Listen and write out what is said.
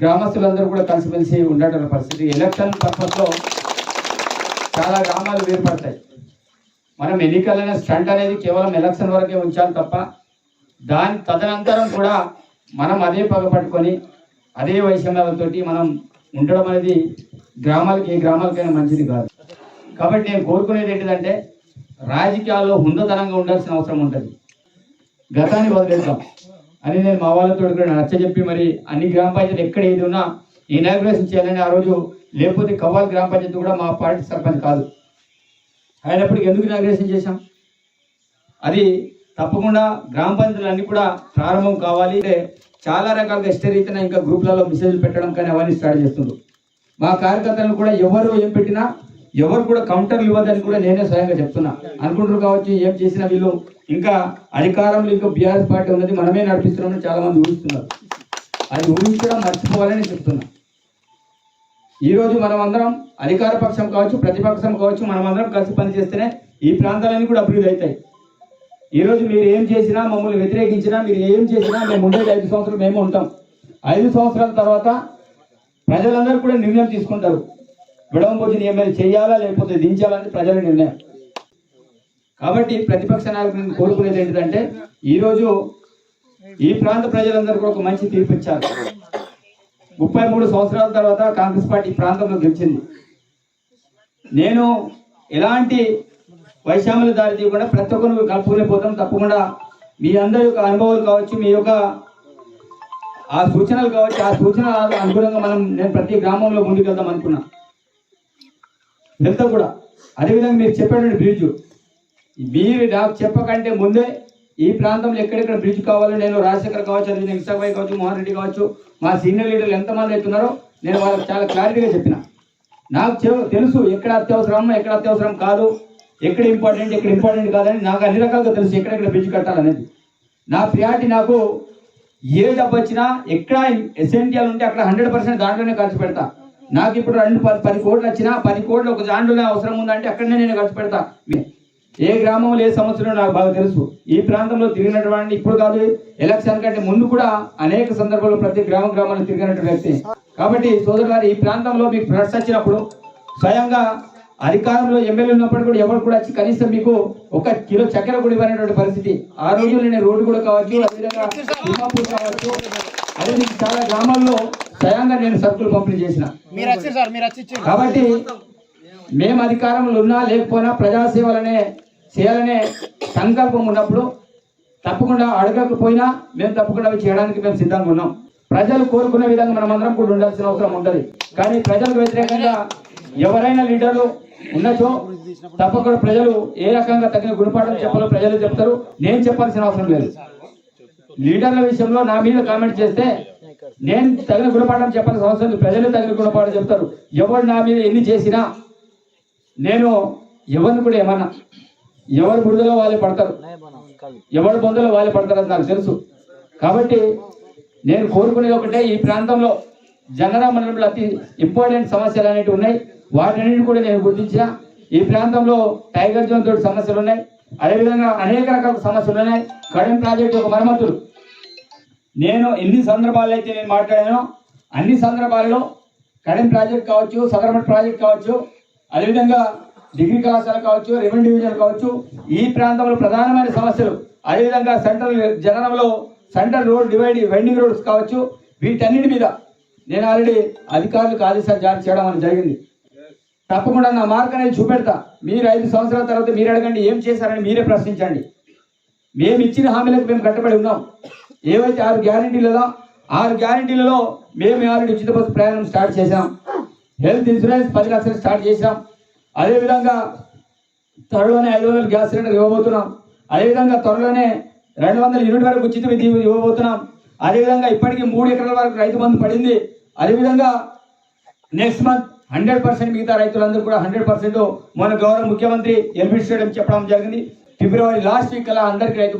గ్రామస్తులందరూ కూడా కలిసిమెలిసి ఉండటం పరిస్థితి. ఎలక్షన్ పర్పస్లో చాలా గ్రామాలు వేరుపడతాయి మనం ఎన్నికలనే స్టంట్ అనేది కేవలం ఎలక్షన్ వరకే ఉంచాలి తప్ప దాని తదనంతరం కూడా మనం అదే పగపట్టుకొని అదే వైషమ్యాలతో మనం ఉండడం అనేది గ్రామాలకి ఏ గ్రామాలకైనా మంచిది కాదు. కాబట్టి నేను కోరుకునేది ఏంటిదంటే రాజకీయాల్లో హుందతనంగా ఉండాల్సిన అవసరం ఉంటుంది. గతాన్ని వదిలేద్దాం. అని నేను మా వాళ్ళతో కూడా నచ్చ చెప్పి మరి అన్ని గ్రామ పంచాయతీలు ఎక్కడ ఏది ఉన్నా ఇనాగ్రేషన్ చేయాలని ఆ రోజు లేకపోతే కవ్వాలి గ్రామ పంచాయతీ కూడా మా పార్టీ సర్పంచ్ కాదు. అయినప్పటికీ ఎందుకు ఇనాగ్రేషన్ చేశాం? అది తప్పకుండా గ్రామ పంచాయతీలు కూడా ప్రారంభం కావాలి. అంటే చాలా రకాలుగా ఇష్టరీతిన ఇంకా గ్రూప్లలో మెసేజ్లు పెట్టడం కానీ అవన్నీ స్టార్ట్ చేస్తుండ్రు. మా కార్యకర్తలను కూడా ఎవరు ఏం పెట్టినా ఎవరు కూడా కౌంటర్లు ఇవ్వదని కూడా నేనే స్వయంగా చెప్తున్నా. అనుకుంటారు కావచ్చు ఏం చేసినా వీళ్ళు ఇంకా అధికారంలో ఇంకా బీఆర్ఎస్ పార్టీ ఉన్నది మనమే నడిపిస్తున్నామని చాలా మంది ఊహిస్తున్నారు. అది ఊహించడం మర్చిపోవాలని చెప్తున్నా. ఈరోజు మనం అందరం అధికార పక్షం కావచ్చు ప్రతిపక్షం కావచ్చు మనం అందరం కలిసి పనిచేస్తేనే ఈ ప్రాంతాలన్నీ కూడా అభివృద్ధి అవుతాయి. ఈరోజు మీరు ఏం చేసినా మమ్మల్ని వ్యతిరేకించినా మీరు ఏం చేసినా మేము ఉండేది ఐదు సంవత్సరాలు మేము ఉంటాం. ఐదు సంవత్సరాల తర్వాత ప్రజలందరూ కూడా నిర్ణయం తీసుకుంటారు. విడవంబోజిని ఏమైనా చేయాలా లేకపోతే దించాలని ప్రజల నిర్ణయం. కాబట్టి ప్రతిపక్ష నాయకులను కోరుకునేది ఏంటంటే ఈరోజు ఈ ప్రాంత ప్రజలందరూ కూడా ఒక మంచి తీర్పు ఇచ్చారు. ముప్పై మూడు సంవత్సరాల తర్వాత కాంగ్రెస్ పార్టీ ప్రాంతంలో గెలిచింది. నేను ఎలాంటి వైషమ్యులు దారి తీయకుండా ప్రతి ఒక్కరు కలుపుకునే పోతాం. తప్పకుండా మీ అందరి యొక్క అనుభవాలు కావచ్చు మీ యొక్క ఆ సూచనలు కావచ్చు ఆ సూచనల అనుగుణంగా మనం నేను ప్రతి గ్రామంలో ముందుకెళ్దాం అనుకున్నా. వెళ్తా కూడా. అదేవిధంగా మీరు చెప్పేటువంటి బ్రిడ్జ్ మీరు నాకు చెప్పకంటే ముందే ఈ ప్రాంతంలో ఎక్కడెక్కడ బ్రిడ్జ్ కావాలో నేను రాజశేఖర్ కావచ్చు అదేవిధంగా ఇసాబాయి కావచ్చు మోహన్ రెడ్డి కావచ్చు మా సీనియర్ లీడర్లు ఎంతమంది అవుతున్నారో నేను వాళ్ళకి చాలా క్లారిటీగా చెప్పిన. నాకు చె- తెలుసు ఎక్కడ అత్యవసరం ఎక్కడ అత్యవసరం కాదు ఎక్కడ ఇంపార్టెంట్ ఎక్కడ ఇంపార్టెంట్ కాదని నాకు అన్ని రకాలుగా తెలుసు ఎక్కడెక్కడ బ్రిడ్జ్ కట్టాలనేది. నా ప్రియారిటీ నాకు ఏ డబ్బు వచ్చినా ఎక్కడ ఎసెన్షియల్ ఉంటే అక్కడ హండ్రెడ్ పర్సెంట్ దాంట్లోనే ఖర్చు పెడతా. నాకు ఇప్పుడు రెండు పది పది కోట్లు వచ్చినా పది కోట్లు ఒక దాంట్లోనే అవసరం ఉందంటే అక్కడనే నేను ఖర్చు పెడతా. ఏ గ్రామంలో ఏ సమస్యలు నాకు బాగా తెలుసు. ఈ ప్రాంతంలో తిరిగినటువంటి ఇప్పుడు కాదు ఎలక్షన్ కంటే ముందు కూడా అనేక సందర్భాల్లో ప్రతి గ్రామ గ్రామాల్లో తిరిగినటువంటి వ్యక్తి. కాబట్టి సోదరులారు ఈ ప్రాంతంలో మీకు ఫ్లడ్స్ వచ్చినప్పుడు స్వయంగా అధికారంలో ఎమ్మెల్యే ఉన్నప్పుడు కూడా ఎవరు కూడా వచ్చి కనీసం మీకు ఒక కిలో చక్కెర కూడా ఇవ్వనటువంటి పరిస్థితి. ఆ రోజు నేను రోడ్డు కూడా కావచ్చు అదేవిధంగా తిమ్మాపూర్ కావచ్చు. అదే మీకు చాలా గ్రామాల్లో స్వయంగా నేను సరుకులు పంపిణీ చేసిన. కాబట్టి మేము అధికారంలో ఉన్నా లేకపోయినా ప్రజాసేవలనే చేయాలనే సంకల్పం ఉన్నప్పుడు తప్పకుండా అడగకపోయినా మేము తప్పకుండా అవి చేయడానికి మేము సిద్ధంగా ఉన్నాం. ప్రజలు కోరుకునే విధంగా మనం అందరం కూడా ఉండాల్సిన అవసరం ఉంటుంది. కానీ ప్రజలకు వ్యతిరేకంగా ఎవరైనా లీడర్లు ఉన్నచో తప్పకుండా ప్రజలు ఏ రకంగా తగిన గుణపాఠం చెప్పాలో ప్రజలు చెప్తారు. నేను చెప్పాల్సిన అవసరం లేదు. లీడర్ల విషయంలో నా మీద కామెంట్ చేస్తే నేను తగిన గుణపాఠం చెప్పాల్సిన అవసరం లేదు. ప్రజలు తగిన గుణపాఠం చెప్తారు. ఎవరు నా మీద ఎన్ని చేసినా నేను ఎవరిని కూడా ఏమన్నా ఎవరు బురదలో వాళ్ళే పడతారు ఎవరు బొందలో వాళ్ళే పడతారు అని నాకు తెలుసు. కాబట్టి నేను కోరుకునేది ఒకటే ఈ ప్రాంతంలో జనరా మండలంలో అతి ఇంపార్టెంట్ సమస్యలు అనేవి ఉన్నాయి. వాటన్నిటిని కూడా నేను గుర్తించిన. ఈ ప్రాంతంలో టైగర్ జోన్ తోటి సమస్యలు ఉన్నాయి. అదేవిధంగా అనేక రకాల సమస్యలు ఉన్నాయి. కడెం ప్రాజెక్టు ఒక మరమ్మతులు. నేను ఎన్ని సందర్భాల్లో అయితే నేను మాట్లాడానో అన్ని సందర్భాలలో కడెం ప్రాజెక్ట్ కావచ్చు సదరమట్ ప్రాజెక్ట్ కావచ్చు అదేవిధంగా డిగ్రీ కళాశాల కావచ్చు రెవెన్యూ డివిజన్ కావచ్చు ఈ ప్రాంతంలో ప్రధానమైన సమస్యలు. అదేవిధంగా central జగనంలో central road divide vending roads కావచ్చు వీటన్నిటి మీద నేను ఆల్రెడీ అధికారులకు ఆదేశాలు జారీ చేయడం అనేది జరిగింది. తప్పకుండా నా మార్క్ అనేది చూపెడతా. మీరు ఐదు సంవత్సరాల తర్వాత మీరు అడగండి ఏం చేశారని మీరే ప్రశ్నించండి. మేము ఇచ్చిన హామీలకు మేము కట్టుబడి ఉన్నాం. ఏవైతే ఆరు గ్యారంటీలలో ఆరు గ్యారంటీలలో మేము ఆల్రెడీ ఉచిత బస్సు ప్రయాణం స్టార్ట్ చేశాం. హెల్త్ ఇన్సూరెన్స్ పది లక్షలు స్టార్ట్ చేసినాం. అదేవిధంగా త్వరలోనే ఐదు వందల గ్యాస్ సిలిండర్ ఇవ్వబోతున్నాం. అదేవిధంగా త్వరలోనే రెండు వందల యూనిట్ వరకు ఉచిత విద్యుత్ ఇవ్వబోతున్నాం. అదేవిధంగా ఇప్పటికీ మూడు ఎకరాల వరకు రైతు బంధు పడింది. అదేవిధంగా నెక్స్ట్ మంత్ హండ్రెడ్ పర్సెంట్ మిగతా రైతులందరూ కూడా హండ్రెడ్ పర్సెంట్ మన గౌరవ ముఖ్యమంత్రి ఎల్బీ స్టేడియం చెప్పడం జరిగింది. ఫిబ్రవరి లాస్ట్ వీక్ అలా అందరికీ రైతు